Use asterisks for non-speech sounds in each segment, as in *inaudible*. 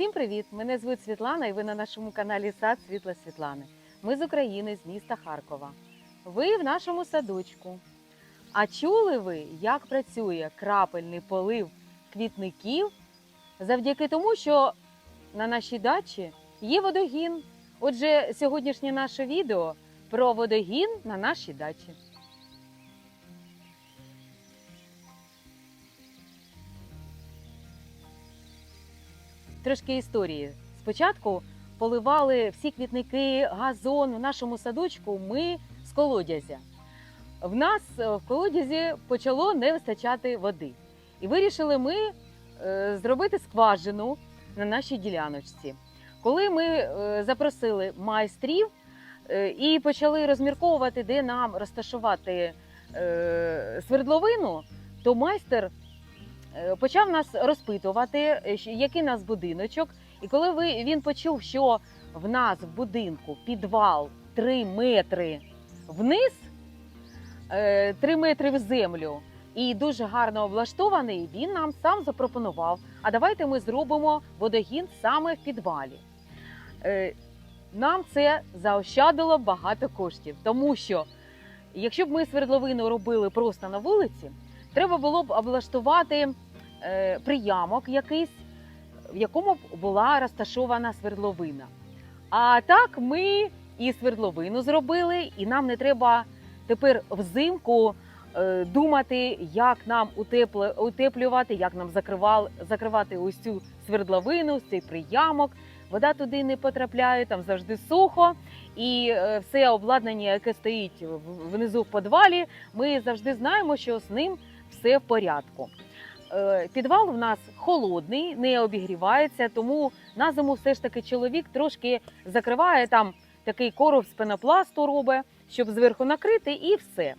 Усім привіт! Мене звуть Світлана, і ви на нашому каналі Сад Світла Світлани. Ми з України, з міста Харкова. Ви в нашому садочку. А чули ви, як працює крапельний полив квітників завдяки тому, що на нашій дачі є водогін. Отже, сьогоднішнє наше відео про водогін на нашій дачі. Трошки історії. Спочатку поливали всі квітники, газон в нашому садочку. Ми з колодязя. В нас е, в колодязі почало не вистачати води. І вирішили ми е, зробити скважину на нашій діляночці. Коли ми е, запросили майстрів і почали розмірковувати, де нам розташувати свердловину, то майстер почав нас розпитувати, е, який нас будиночок. І коли він почув, що в нас в будинку підвал 3 метри вниз, е, 3 метри в землю, і дуже гарно облаштований, він нам сам запропонував. А давайте ми зробимо водогін саме в підвалі. Е, Нам це заощадило багато коштів, тому що якщо б ми свердловину робили просто на вулиці, треба було б облаштувати е, приямок якийсь, в якому б була розташована свердловина. А так ми і свердловину зробили, і нам не треба тепер взимку е, думати, як нам утепле- утеплювати, як нам закривал- закривати ось цю свердловину, цей приямок. Вода туди не потрапляє, там завжди сухо. І е, все обладнання, яке стоїть внизу в підвалі, ми завжди знаємо, що з ним все в порядку. Е, Підвал у нас холодний, не обігрівається, тому на зиму все ж таки чоловік трошки закриває там такий короб з пенопласту робить, щоб зверху накрити, і все.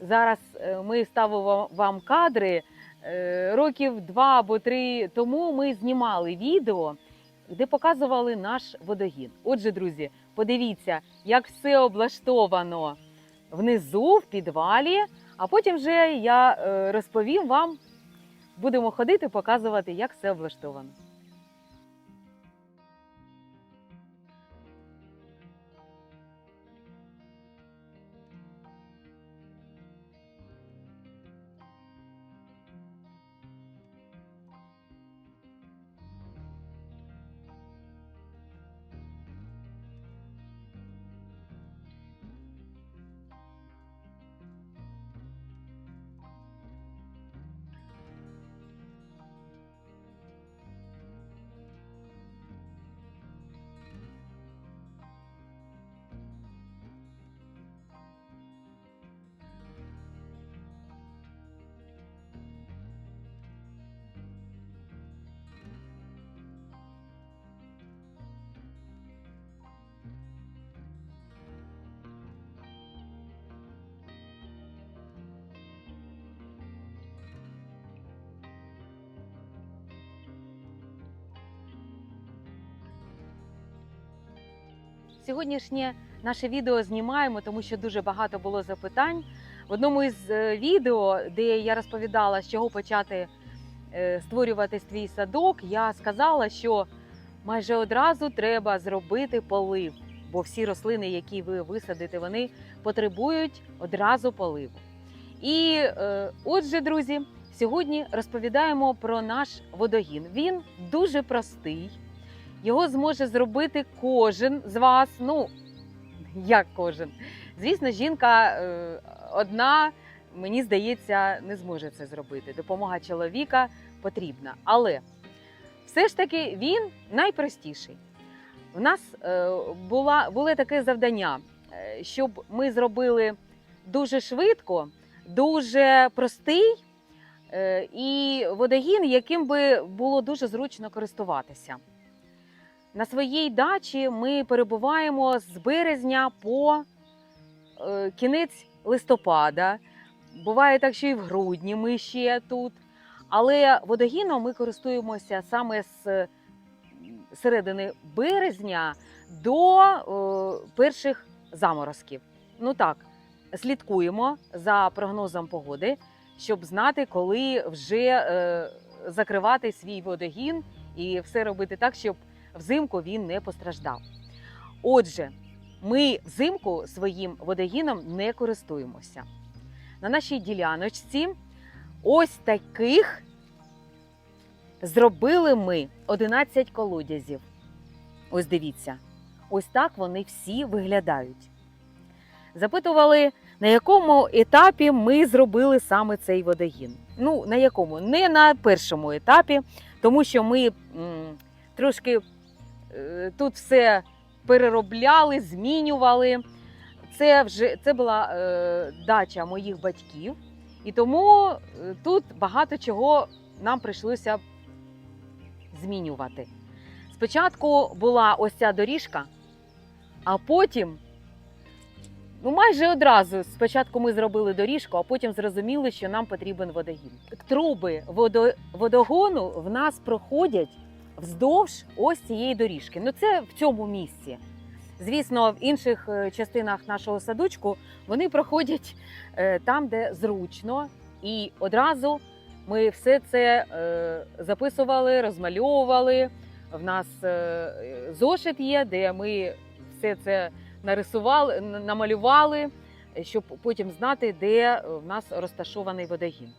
Зараз е, ми ставимо вам кадри. е, Років два або три тому ми знімали відео, де показували наш водогін. Отже, друзі, подивіться, як все облаштовано внизу, в підвалі. А потім вже я е, розповім вам, будемо ходити, показувати, як все облаштовано. Сьогоднішнє наше відео знімаємо, тому що дуже багато було запитань. В одному із е, відео, де я розповідала, з чого почати е, створювати свій садок, я сказала, що майже одразу треба зробити полив, бо всі рослини, які ви висадите, вони потребують одразу поливу. І е, отже, друзі, сьогодні розповідаємо про наш водогін. Він дуже простий. Його зможе зробити кожен з вас. Ну, як кожен. Звісно, жінка е, одна, мені здається, не зможе це зробити. Допомога чоловіка потрібна. Але все ж таки він найпростіший. У нас е, була, було таке завдання, е, щоб ми зробили дуже швидко, дуже простий і водогін, яким би було дуже зручно користуватися. На своїй дачі ми перебуваємо з березня по е, кінець листопада. Буває так, що і в грудні ми ще тут. Але водогіном ми користуємося саме з середини березня до е, перших заморозків. Ну так, слідкуємо за прогнозом погоди, щоб знати, коли вже е, закривати свій водогін і все робити так, щоб взимку він не постраждав. Отже, ми взимку своїм водогіном не користуємося. На нашій діляночці ось таких зробили ми 11 колодязів. Ось дивіться, ось так вони всі виглядають. Запитували, на якому етапі ми зробили саме цей водогін. Ну, на якому? Не на першому етапі, тому що ми м, трошки тут все переробляли, змінювали. Це вже це була е, дача моїх батьків, і тому е, тут багато чого нам прийшлося змінювати. Спочатку була ось ця доріжка, а потім, ну майже одразу, спочатку ми зробили доріжку, а потім зрозуміли, що нам потрібен водогін. Труби водо, водогону в нас проходять вздовж ось цієї доріжки. Ну це в цьому місці. Звісно, в інших е, частинах нашого садочку вони проходять е, там, де зручно, і одразу ми все це е, записували, розмальовували. В нас зошит є, де ми все це нарисували, намалювали, щоб потім знати, де в нас розташований водогін.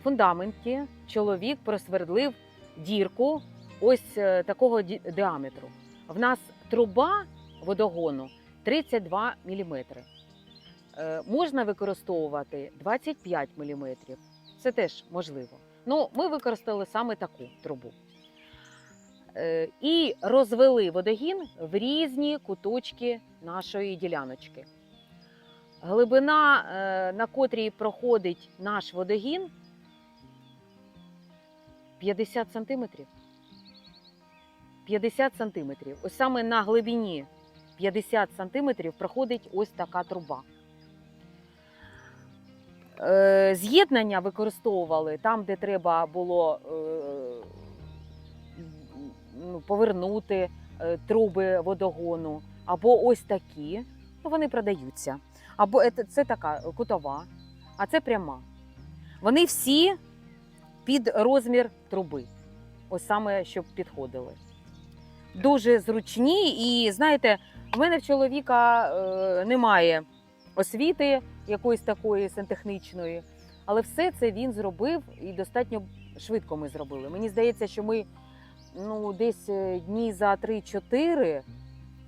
В фундаменті чоловік просвердлив дірку ось е, такого діаметру. В нас труба водогону 32 мм. Можна використовувати 25 мм. Це теж можливо. Ну, ми використали саме таку трубу. Е, І розвели водогін в різні куточки нашої діляночки. Глибина, е, на котрій проходить наш водогін, 50 сантиметрів. 50 сантиметрів. Ось саме на глибині 50 сантиметрів проходить ось така труба. Е, З'єднання використовували там, де треба було е, ну, повернути е, труби водогону, або ось такі, ну, вони продаються. Або це така кутова, а це пряма. Вони всі під розмір труби. Ось саме, щоб підходили. Дуже зручні, і знаєте, в мене в чоловіка е, немає освіти якоїсь такої сантехнічної, але все це він зробив і достатньо швидко ми зробили. Мені здається, що ми ну, десь е, дні за 3-4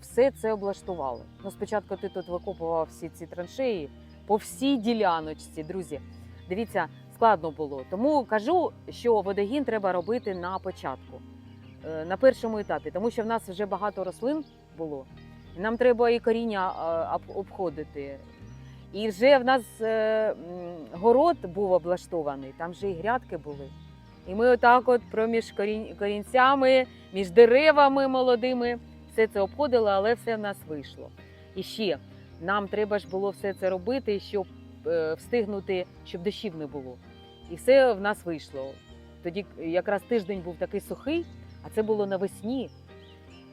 все це облаштували. Ну, спочатку ти тут викопував всі ці траншеї по всій діляночці, друзі. Дивіться, складно було. Тому кажу, що водогін треба робити на початку, на першому етапі, тому що в нас вже багато рослин було. Нам треба і коріння е, обходити. І вже в нас е, город був облаштований, там вже і грядки були. І ми отак, от проміж корінцями, між деревами молодими, все це обходили, але все в нас вийшло. І ще нам треба ж було все це робити, щоб е, встигнути, щоб дощів не було. І все в нас вийшло. Тоді якраз тиждень був такий сухий, а це було навесні.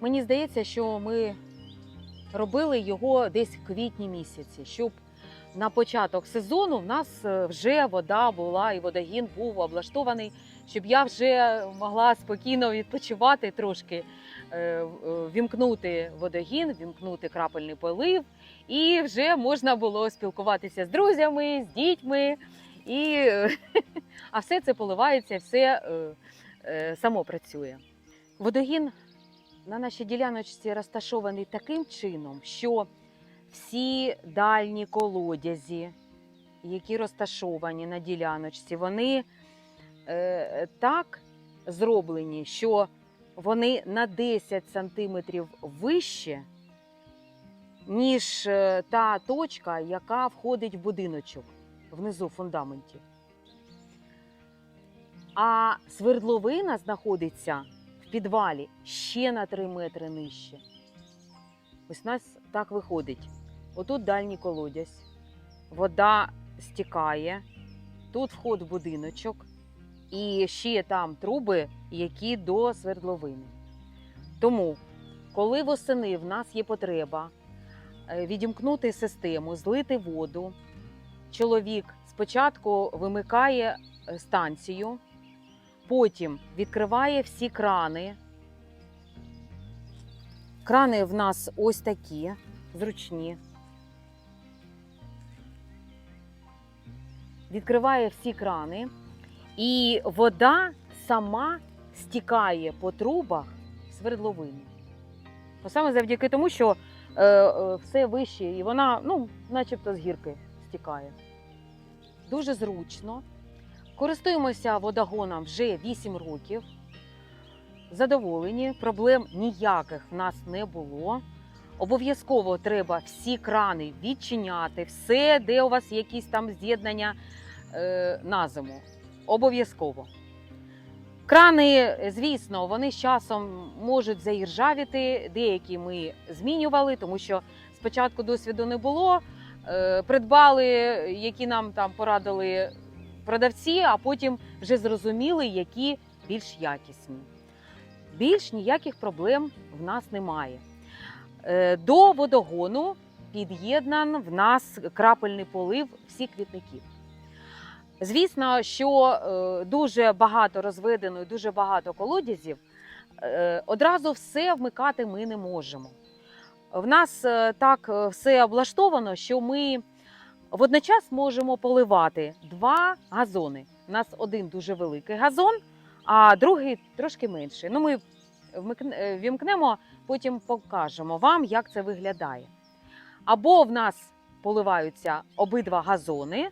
Мені здається, що ми робили його десь в квітні місяці, щоб на початок сезону в нас е, вже вода була і водогін був облаштований, щоб я вже могла спокійно відпочивати трошки, е, е, вімкнути водогін, вімкнути крапельний полив, і вже можна було спілкуватися з друзями, з дітьми. І, *laughs* а все це поливається, все само працює. Водогін на нашій діляночці розташований таким чином, що всі дальні колодязі, які розташовані на діляночці, вони е, так зроблені, що вони на 10 сантиметрів вище, ніж е, та точка, яка входить в будиночок внизу в фундаменті. А свердловина знаходиться підвалі ще на 3 метри нижче. Ось нас так виходить. Отут дальній колодязь, вода стікає, тут вход в будиночок, і ще там труби, які до свердловини. Тому, коли восени в нас є потреба е, відімкнути систему, злити воду, чоловік спочатку вимикає е, станцію, потім відкриває всі крани. Крани в нас ось такі, зручні. Відкриває всі крани, і вода сама стікає по трубах. Ну, Саме завдяки тому, що е, е, все вище, і вона, ну, начебто з гірки стікає. Дуже зручно. Користуємося водогоном вже 8 років. Задоволені, проблем ніяких в нас не було. Обов'язково треба всі крани відчиняти, все, де у вас якісь там з'єднання е, на зиму. Обов'язково. Крани, звісно, вони з часом можуть заіржавіти. Деякі ми змінювали, тому що спочатку досвіду не було. Е, Придбали, які нам там порадили продавці, а потім вже зрозуміли, які більш якісні. Більш ніяких проблем в нас немає. Е, До водогону під'єднан в нас крапельний полив всіх квітників. Звісно, що е, дуже багато розведено і дуже багато колодязів. Е, Одразу все вмикати ми не можемо. В нас так все облаштовано, що ми водночас можемо поливати два газони. У нас один дуже великий газон, а другий трошки менший. Ну, ми е, вімкнемо, потім покажемо вам, як це виглядає. Або в нас поливаються обидва газони,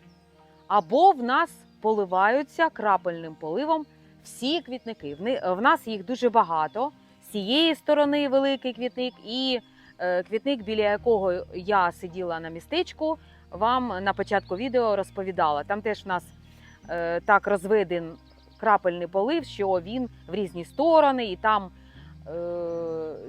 або в нас поливаються крапельним поливом всі квітники. В В нас їх дуже багато. З цієї сторони великий квітник і е, квітник, біля якого я сиділа на містечку, вам на початку відео розповідала. Там теж в нас е, так розведен крапельний полив, що він в різні сторони, і там е,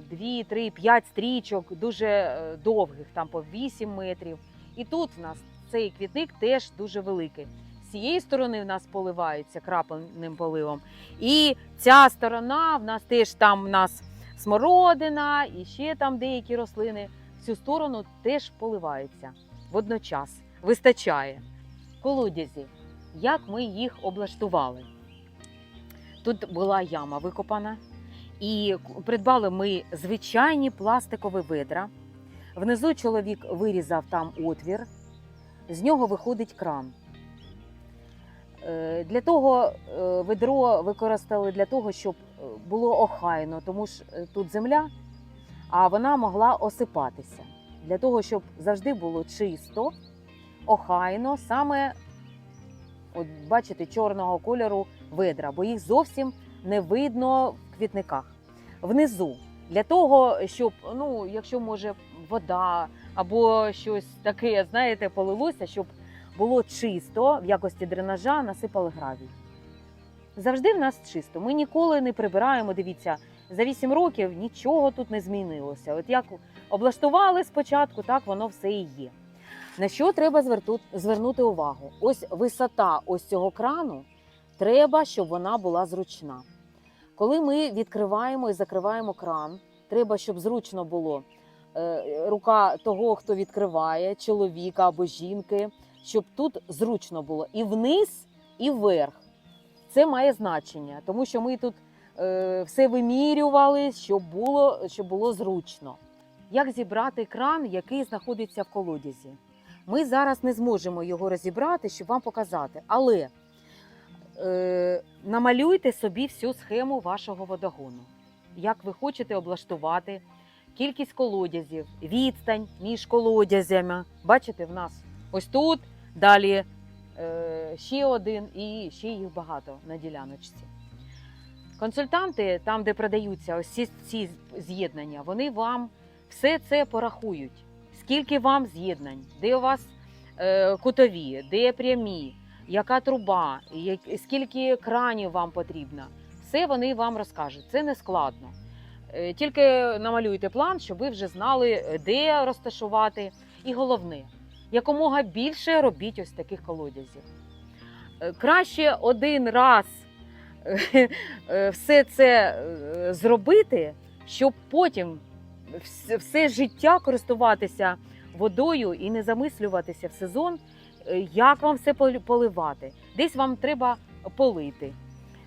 дві, три, п'ять стрічок, дуже е, довгих, там по 8 метрів. І тут в нас цей квітник теж дуже великий. З цієї сторони в нас поливається крапельним поливом. І ця сторона в нас теж там в нас смородина і ще там деякі рослини. В цю сторону теж поливається водночас. Вистачає. Колодязі. Як ми їх облаштували? Тут була яма викопана, і придбали ми звичайні пластикові ведра. Внизу чоловік вирізав там отвір, з нього виходить кран. Е, Для того е, ведро використали для того, щоб е, було охайно, тому е, тут земля, а вона могла осипатися. Для того, щоб завжди було чисто, охайно, саме, от бачите, чорного кольору ведра, бо їх зовсім не видно в квітниках. Внизу. Для того, щоб, ну, якщо може вода або щось таке, знаєте, полилося, щоб було чисто в якості дренажа, насипали гравій. Завжди в нас чисто. Ми ніколи не прибираємо. Дивіться, за 8 років нічого тут не змінилося. От як облаштували спочатку, так воно все і є. На що треба звернути увагу? Ось висота ось цього крану треба, щоб вона була зручна. Коли ми відкриваємо і закриваємо кран, треба, щоб зручно було е, рука того, хто відкриває, чоловіка або жінки, щоб тут зручно було і вниз, і вверх. Це має значення, тому що ми тут е, все вимірювали, щоб було, щоб було зручно. Як зібрати кран, який знаходиться в колодязі? Ми зараз не зможемо його розібрати, щоб вам показати. Але е, намалюйте собі всю схему вашого водогону. Як ви хочете облаштувати кількість колодязів, відстань між колодязями. Бачите, в нас ось тут, далі е, ще один і ще їх багато на діляночці. Консультанти, там, де продаються ось ці, з'єднання, вони вам все це порахують. Скільки вам з'єднань, де у вас е, кутові, де прямі, яка труба, скільки кранів вам потрібно. Все вони вам розкажуть. Це не складно. Е, Тільки намалюйте план, щоб ви вже знали, де розташувати. І головне, якомога більше робіть ось таких колодязів. Е, Краще один раз *laughs* все це зробити, щоб потім все життя користуватися водою і не замислюватися в сезон, е, як вам все поливати. Десь вам треба полити.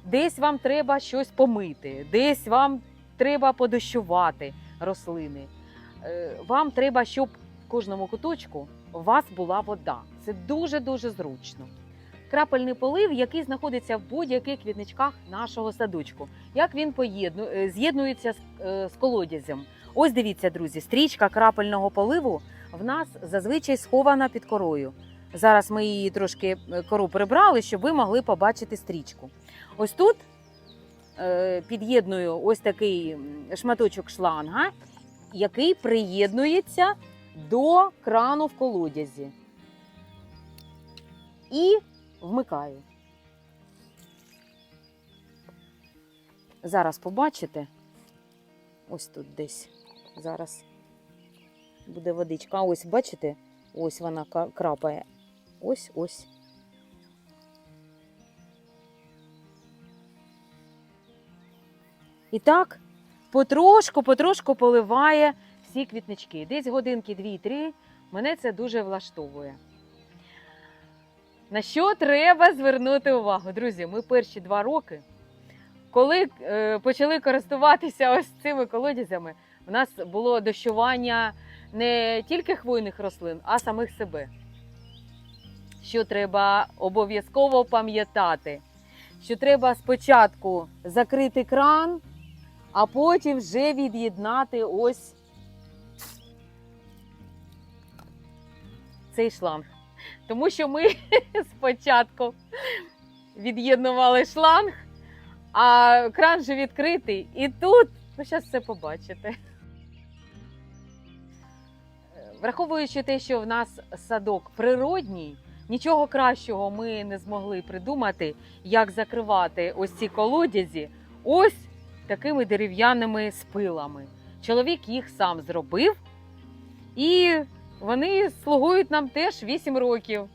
десь вам треба щось помити, десь вам треба подощувати рослини. Е, Вам треба, щоб в кожному куточку у вас була вода. Це дуже-дуже зручно. Крапельний полив, який знаходиться в будь-яких квітничках нашого садочку. Як він е, з'єднується з колодязем? Ось дивіться, друзі, стрічка крапельного поливу в нас зазвичай схована під корою. Зараз ми її трошки е, кору прибрали, щоб ви могли побачити стрічку. Ось тут е, під'єдную ось такий шматочок шланга, який приєднується до крану в колодязі. І вмикаю. Зараз побачите. Ось тут десь. Зараз буде водичка. А ось бачите? Ось вона крапає. Ось ось. І так, потрошку, потрошку поливає всі квітнички. Десь годинки дві-три. Мене це дуже влаштовує. На що треба звернути увагу? Друзі, ми перші два роки, коли е, почали користуватися ось цими колодязями, у нас було дощування не тільки хвойних рослин, а самих себе. Що треба обов'язково пам'ятати, що треба спочатку закрити кран, а потім вже від'єднати ось цей шланг. Тому що ми *laughs* спочатку від'єднували шланг, а кран же відкритий. І тут, ви зараз все побачите. Враховуючи те, що в нас садок природній, нічого кращого ми не змогли придумати, як закривати ось ці колодязі, ось такими дерев'яними спилами. Чоловік їх сам зробив, і вони слугують нам теж 8 років.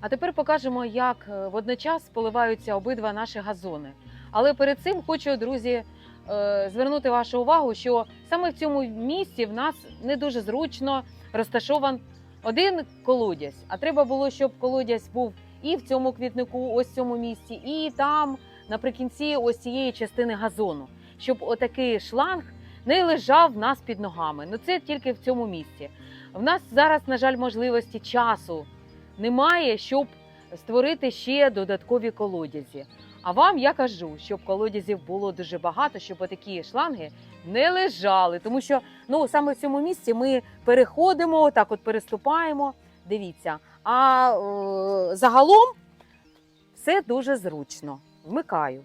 А тепер покажемо, як е, водночас поливаються обидва наші газони. Але перед цим хочу, друзі, е, звернути вашу увагу, що саме в цьому місці в нас не дуже зручно розташован один колодязь. А треба було, щоб колодязь був і в цьому квітнику, ось в цьому місці, і там наприкінці ось цієї частини газону, щоб отакий шланг не лежав в нас під ногами. Ну це тільки в цьому місці. В нас зараз, на жаль, можливості часу немає, щоб створити ще додаткові колодязі. А вам я кажу, щоб колодязів було дуже багато, щоб отакі шланги не лежали. Тому що ну саме в цьому місці ми переходимо, так от переступаємо. Дивіться. А е, загалом все дуже зручно. Вмикаю.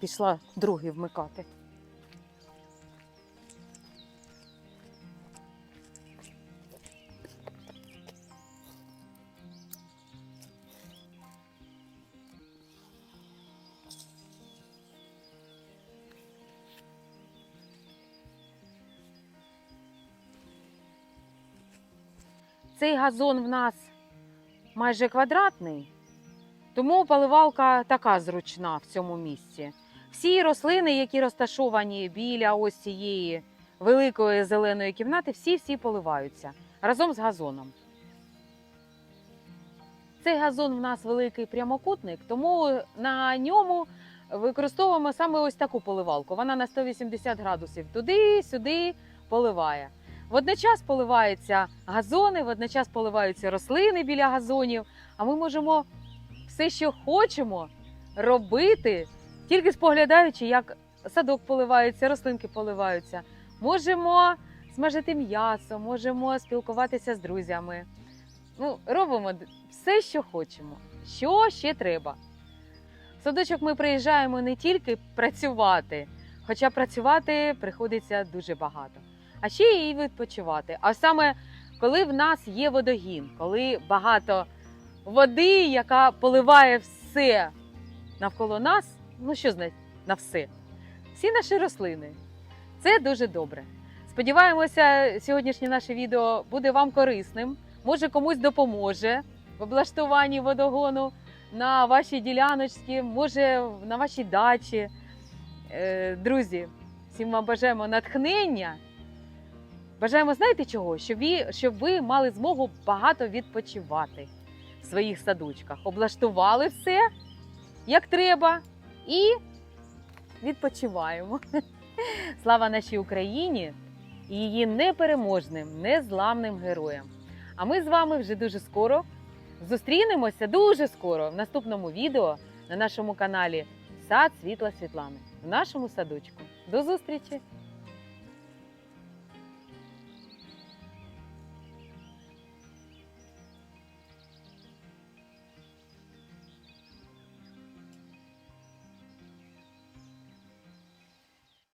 Пішла другий вмикати. Цей газон в нас майже квадратний, тому поливалка така зручна в цьому місці. Всі рослини, які розташовані біля ось цієї великої зеленої кімнати, всі-всі поливаються разом з газоном. Цей газон в нас великий прямокутник, тому на ньому використовуємо саме ось таку поливалку. Вона на 180 градусів туди-сюди поливає. Водночас поливаються газони, водночас поливаються рослини біля газонів, а ми можемо все, що хочемо, робити, тільки споглядаючи, як садок поливається, рослинки поливаються. Можемо смажити м'ясо, можемо спілкуватися з друзями. Ну, робимо все, що хочемо. Що ще треба? В садочок ми приїжджаємо не тільки працювати, хоча працювати приходиться дуже багато, а ще і відпочивати. А саме коли в нас є водогін, коли багато води, яка поливає все навколо нас, ну що значить на все? Всі наші рослини. Це дуже добре. Сподіваємося, сьогоднішнє наше відео буде вам корисним. Може, комусь допоможе в облаштуванні водогону на вашій діляночці, може на вашій дачі. Е, Друзі, всім вам бажаємо натхнення. Бажаємо, знаєте чого? Щоб ви, щоб ви мали змогу багато відпочивати в своїх садочках. Облаштували все як треба і відпочиваємо. *laughs* Слава нашій Україні і її непереможним, незламним героям. А ми з вами вже дуже скоро зустрінемося дуже скоро в наступному відео на нашому каналі Сад Світла Світлани в нашому садочку. До зустрічі!